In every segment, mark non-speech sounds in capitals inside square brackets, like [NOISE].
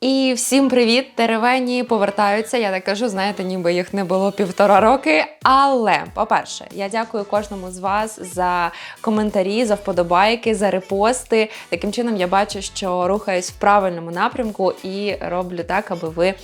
І всім привіт! Теревені повертаються. Я так кажу, знаєте, ніби їх не було півтора роки. Але, по-перше, я дякую кожному з вас за коментарі, за вподобайки, за репости. Таким чином, я бачу, що рухаюсь в правильному напрямку і роблю так, аби ви.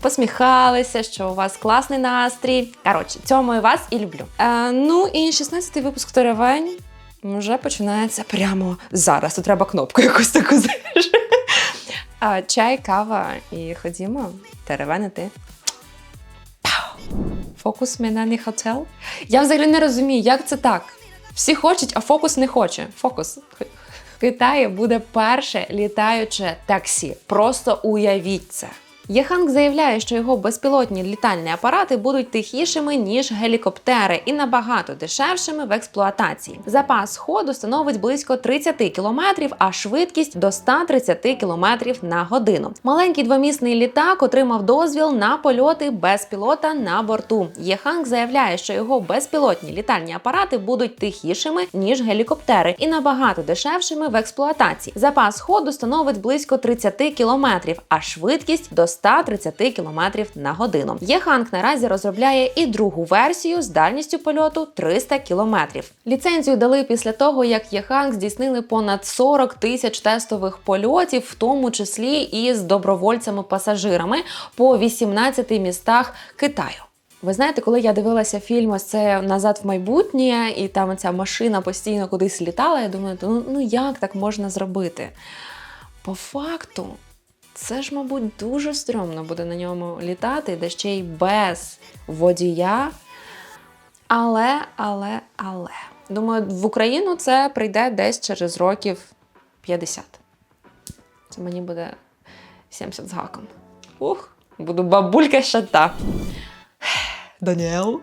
Посміхалися, що у вас класний настрій. Коротше, цьому і вас і люблю. Е, ну і 16-й випуск Теревень вже починається прямо зараз. Тут треба кнопку якусь таку [LAUGHS] знаєш. А, чай, кава і ходімо теревенити. Фокус мене не хотел. Я взагалі не розумію, як це так. Всі хочуть, а фокус не хоче. Фокус. В Китаї буде перше літаюче таксі. Просто уявіть це. Єханг заявляє, що його безпілотні літальні апарати будуть тихішими ніж гелікоптери і набагато дешевшими в експлуатації. Запас ходу становить близько 30 км, а швидкість до 130 км на годину. Маленький двомісний літак отримав дозвіл на польоти без пілота на борту. Єханг заявляє, що його безпілотні літальні апарати будуть тихішими ніж гелікоптери і набагато дешевшими в експлуатації. Запас ходу становить близько 30 км, а швидкість до 130 км на годину. Єханг наразі розробляє і другу версію з дальністю польоту 300 км. Ліцензію дали після того, як Єханг здійснили понад 40 тисяч тестових польотів, в тому числі і з добровольцями-пасажирами по 18 містах Китаю. Ви знаєте, коли я дивилася фільм ось це назад в майбутнє, і там ця машина постійно кудись літала, я думаю, ну, ну як так можна зробити? По факту, це ж, мабуть, дуже стрьомно буде на ньому літати, де ще й без водія. Але, але, але. Думаю, в Україну це прийде десь через років 50. Це мені буде 70 з гаком. Ух, буду бабулька шата. Даніел.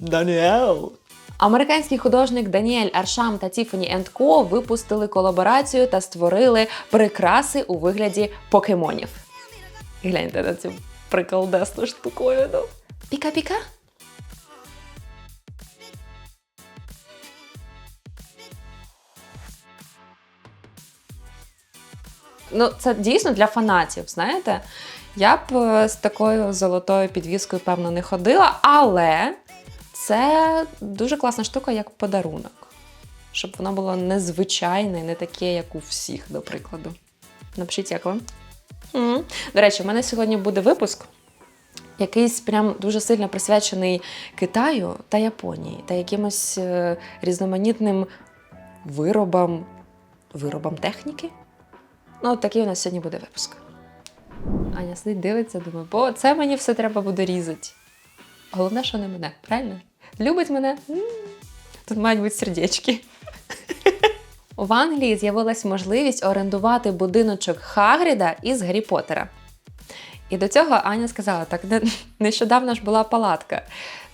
Даніел. Американський художник Даніель Аршам та Тіфані енд Ко випустили колаборацію та створили прикраси у вигляді покемонів. Гляньте на цю приколдесну штуковину. Піка-піка. Ну, це дійсно для фанатів, знаєте. Я б е, з такою золотою підвіскою, певно, не ходила, але це дуже класна штука, як подарунок. Щоб воно було незвичайне, не таке, як у всіх, до прикладу. Напишіть, як вам. М. До речі, в мене сьогодні буде випуск, якийсь прям дуже сильно присвячений Китаю та Японії та якимось е, різноманітним виробам, виробам техніки. Ну, такий у нас сьогодні буде випуск. Аня сидить, дивиться, думає, бо це мені все треба буде різати. Головне, що не мене, правильно? Любить мене? Тут мають бути сердечки. В Англії з'явилась можливість орендувати будиночок Хагріда із Гаррі Поттера. І до цього Аня сказала: так нещодавно ж була палатка.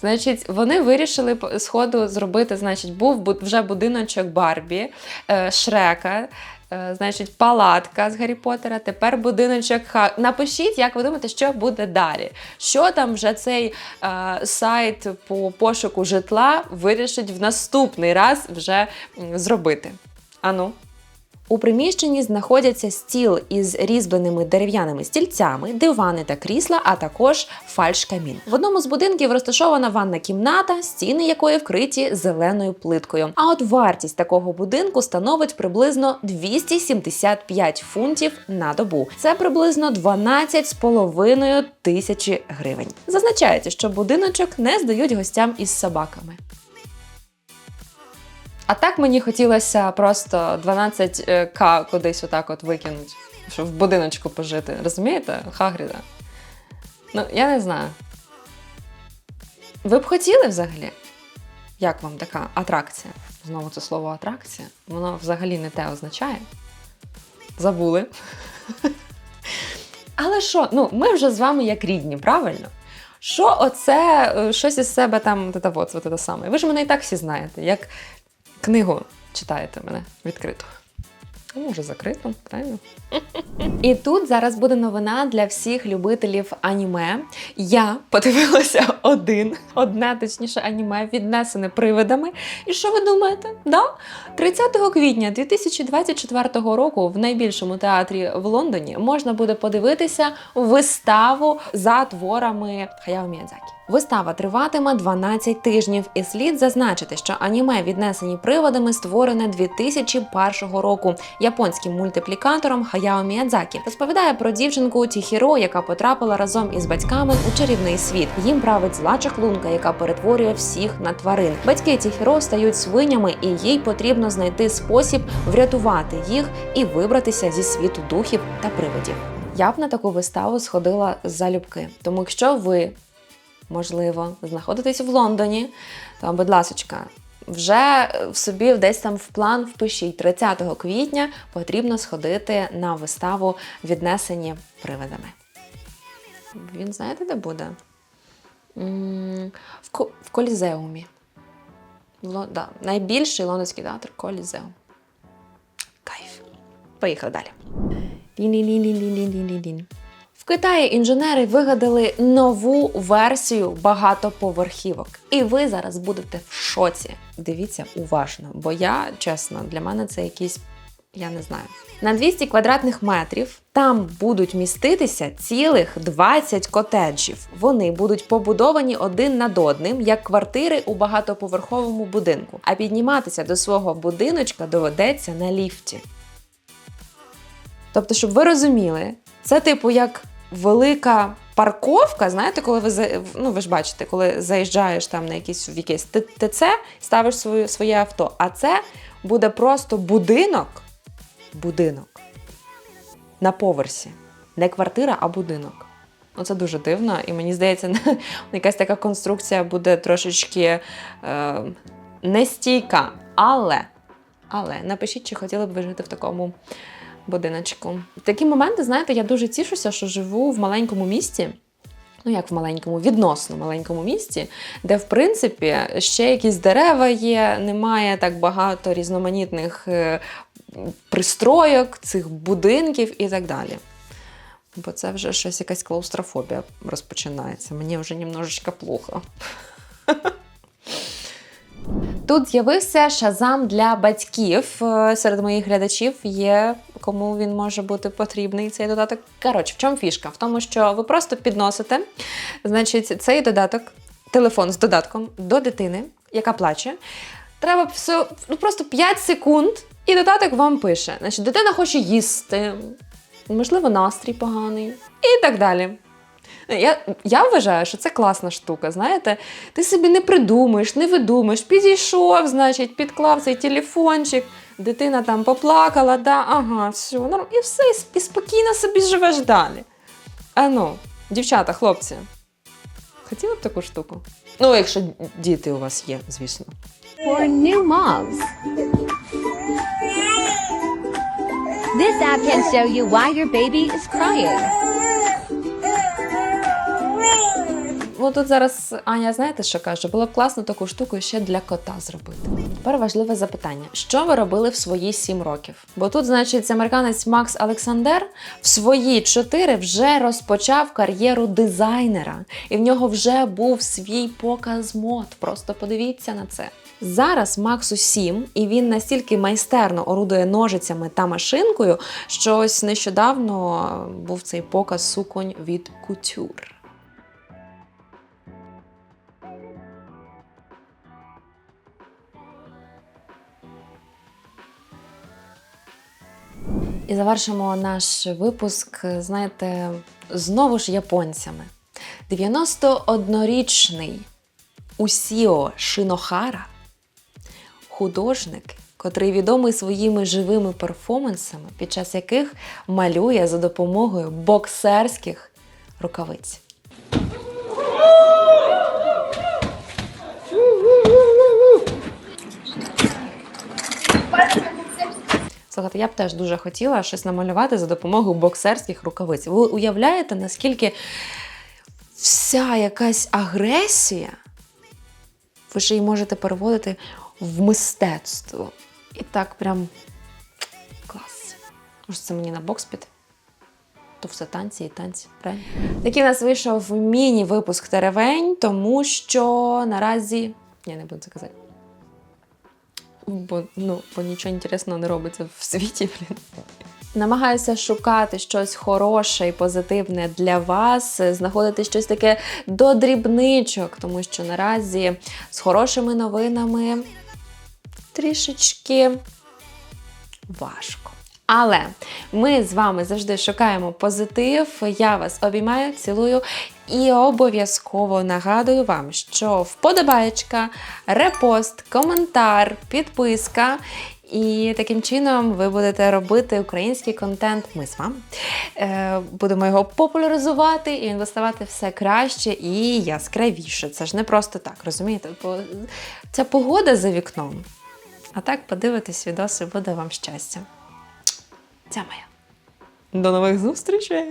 Значить, вони вирішили сходу зробити, значить, був вже будиночок Барбі, е, Шрека, значить, палатка з Гаррі Поттера, тепер будиночок Ха. Напишіть, як ви думаєте, що буде далі? Що там вже цей е, сайт по пошуку житла вирішить в наступний раз вже зробити? Ану. У приміщенні знаходяться стіл із різьбленими дерев'яними стільцями, дивани та крісла, а також фальш-камін. В одному з будинків розташована ванна кімната, стіни якої вкриті зеленою плиткою. А от вартість такого будинку становить приблизно 275 фунтів на добу. Це приблизно 12,5 тисячі гривень. Зазначається, що будиночок не здають гостям із собаками. А так мені хотілося просто 12к кудись отак от викинути, щоб в будиночку пожити. Розумієте? Хагріда. Ну, я не знаю. Ви б хотіли взагалі? Як вам така атракція? Знову це слово атракція. Воно взагалі не те означає. Забули. Але що, ну, ми вже з вами як рідні, правильно? Що оце, е, щось із себе там, от, от, от, саме. Ви ж мене і так всі знаєте, як книгу читаєте мене відкрито. А може закрито, правильно? І тут зараз буде новина для всіх любителів аніме. Я подивилася один, одне точніше аніме, віднесене привидами. І що ви думаєте? Да? 30 квітня 2024 року в найбільшому театрі в Лондоні можна буде подивитися виставу за творами Хаяо Міядзакі. Вистава триватиме 12 тижнів, і слід зазначити, що аніме, віднесені приводами, створене 2001 року японським мультиплікатором Хаяо Міядзакі. Розповідає про дівчинку Тіхіро, яка потрапила разом із батьками у чарівний світ. Їм править зла чаклунка, яка перетворює всіх на тварин. Батьки Тіхіро стають свинями, і їй потрібно знайти спосіб врятувати їх і вибратися зі світу духів та привидів. Я б на таку виставу сходила залюбки. Тому якщо ви можливо, знаходитесь в Лондоні, то, будь ласочка, вже в собі десь там в план впишіть 30 квітня потрібно сходити на виставу віднесені привидами. Він знаєте, де буде? В, Ко- в Колізеумі. Ло- да, найбільший лондонський театр Колізеум. Кайф. Поїхали далі. Лін-лін-лін-лін-лін-лін-лін. В Китаї інженери вигадали нову версію багатоповерхівок. І ви зараз будете в шоці. Дивіться уважно, бо я, чесно, для мене це якийсь. Я не знаю. На 200 квадратних метрів там будуть міститися цілих 20 котеджів. Вони будуть побудовані один над одним, як квартири у багатоповерховому будинку. А підніматися до свого будиночка доведеться на ліфті. Тобто, щоб ви розуміли, це типу як велика парковка. Знаєте, коли ви ну, ви ж бачите, коли заїжджаєш там на якийсь в якесь ТЦ, ставиш свою, своє авто. А це буде просто будинок. Будинок на поверсі. Не квартира, а будинок. Ну, це дуже дивно, і мені здається, [LAUGHS] якась така конструкція буде трошечки е, нестійка. Але, але напишіть, чи хотіли б ви жити в такому будиночку. В такі моменти, знаєте, я дуже тішуся, що живу в маленькому місті. Ну, як в маленькому, відносно маленькому місті, де, в принципі, ще якісь дерева є, немає так багато різноманітних е, пристройок, цих будинків і так далі. Бо це вже щось якась клаустрофобія розпочинається. Мені вже немножечко плохо. [LAUGHS] Тут з'явився шазам для батьків. Е, Серед моїх глядачів є кому він може бути потрібний цей додаток. Коротше, в чому фішка? В тому, що ви просто підносите, значить, цей додаток, телефон з додатком до дитини, яка плаче. Треба все, ну, просто 5 секунд, і додаток вам пише. Значить, дитина хоче їсти, можливо, настрій поганий і так далі. Я, я вважаю, що це класна штука. Знаєте, ти собі не придумаєш, не видумаєш, підійшов, значить, підклав цей телефончик, дитина там поплакала, да, ага, все, норм, і все, і спокійно собі живеш далі. А ну, дівчата, хлопці, хотіли б таку штуку? Ну, якщо діти у вас є, звісно. for. This app can show you why your baby is crying. Ну тут зараз Аня, знаєте, що каже? Було б класно таку штуку ще для кота зробити. Тепер важливе запитання: що ви робили в свої 7 років? Бо тут, значить, американець Макс Олександр в свої 4 вже розпочав кар'єру дизайнера, і в нього вже був свій показ мод. Просто подивіться на це. Зараз Максу 7, і він настільки майстерно орудує ножицями та машинкою, що ось нещодавно був цей показ суконь від Couture. І завершимо наш випуск, знаєте, знову ж японцями. 91-річний Усіо Шинохара, художник, котрий відомий своїми живими перформансами, під час яких малює за допомогою боксерських рукавиць. Слухайте, я б теж дуже хотіла щось намалювати за допомогою боксерських рукавиць. Ви уявляєте, наскільки вся якась агресія, ви ще її можете переводити в мистецтво. І так прям клас. Може, це мені на бокс піти? То все танці і танці. Правильно? Такий у нас вийшов міні-випуск теревень, тому що наразі. Я не буду це казати. Бо, ну, бо нічого інтересного не робиться в світі, блін. Намагаюся шукати щось хороше і позитивне для вас, знаходити щось таке до дрібничок, тому що наразі з хорошими новинами трішечки важко. Але ми з вами завжди шукаємо позитив. Я вас обіймаю, цілую і обов'язково нагадую вам, що вподобаєчка, репост, коментар, підписка. І таким чином ви будете робити український контент. Ми з вами е, будемо його популяризувати, і він буде ставати все краще і яскравіше. Це ж не просто так, розумієте? Бо ця погода за вікном. А так подивитись відоси буде вам щастя. Це моя. До нових зустрічей!